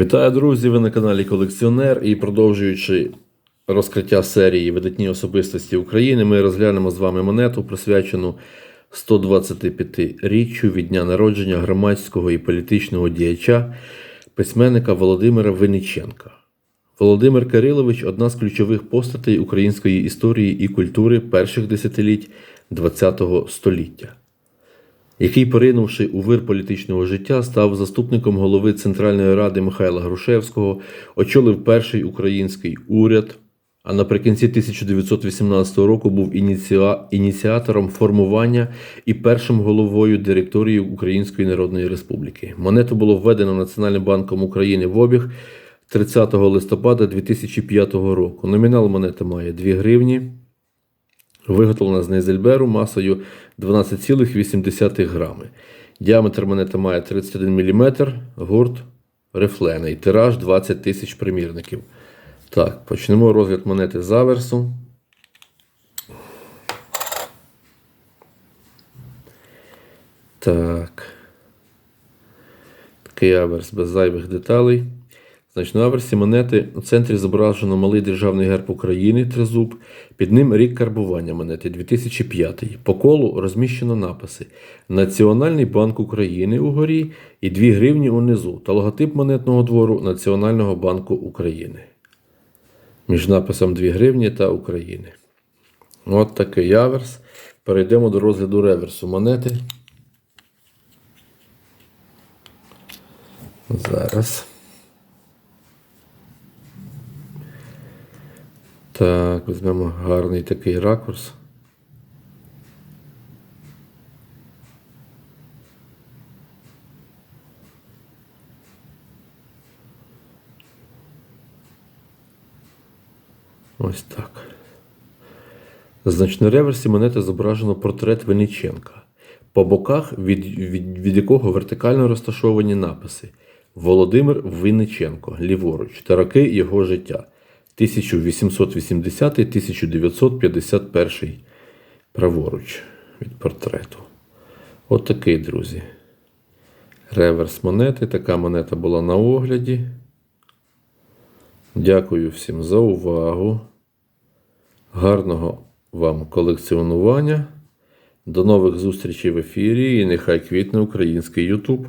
Вітаю, друзі! Ви на каналі Колекціонер і продовжуючи розкриття серії Видатні особистості України, ми розглянемо з вами монету, присвячену 125-річчю від дня народження громадського і політичного діяча, письменника Володимира Винниченка. Володимир Кирилович одна з ключових постатей української історії і культури перших десятиліть ХХ століття який, поринувши у вир політичного життя, став заступником голови Центральної ради Михайла Грушевського, очолив перший український уряд, а наприкінці 1918 року був ініціа- ініціатором формування і першим головою директорії Української Народної Республіки. Монету було введено Національним банком України в обіг 30 листопада 2005 року. Номінал монети має 2 гривні. Виготовлена з нейзельберу масою 12,8 грами. Діаметр монети має 31 мм, гурт рифлений, тираж 20 тисяч примірників. Так, почнемо розгляд монети з аверсу. Так. Такий аверс без зайвих деталей. Значить, на аверсі монети у центрі зображено малий державний герб України тризуб. Під ним рік карбування монети 2005. По колу розміщено написи Національний банк України угорі і 2 гривні унизу та логотип монетного двору Національного банку України. Між написом 2 гривні та України. От такий аверс. Перейдемо до розгляду реверсу монети. Зараз. Так, візьмемо гарний такий ракурс. Ось так. Значить, на реверсі монети зображено портрет Вениченка, по боках від, від, від якого вертикально розташовані написи Володимир Винниченко, ліворуч та роки його життя 1880-1951 праворуч від портрету. От такий, друзі. Реверс монети. Така монета була на огляді. Дякую всім за увагу. Гарного вам колекціонування. До нових зустрічей в ефірі і нехай квітне український YouTube.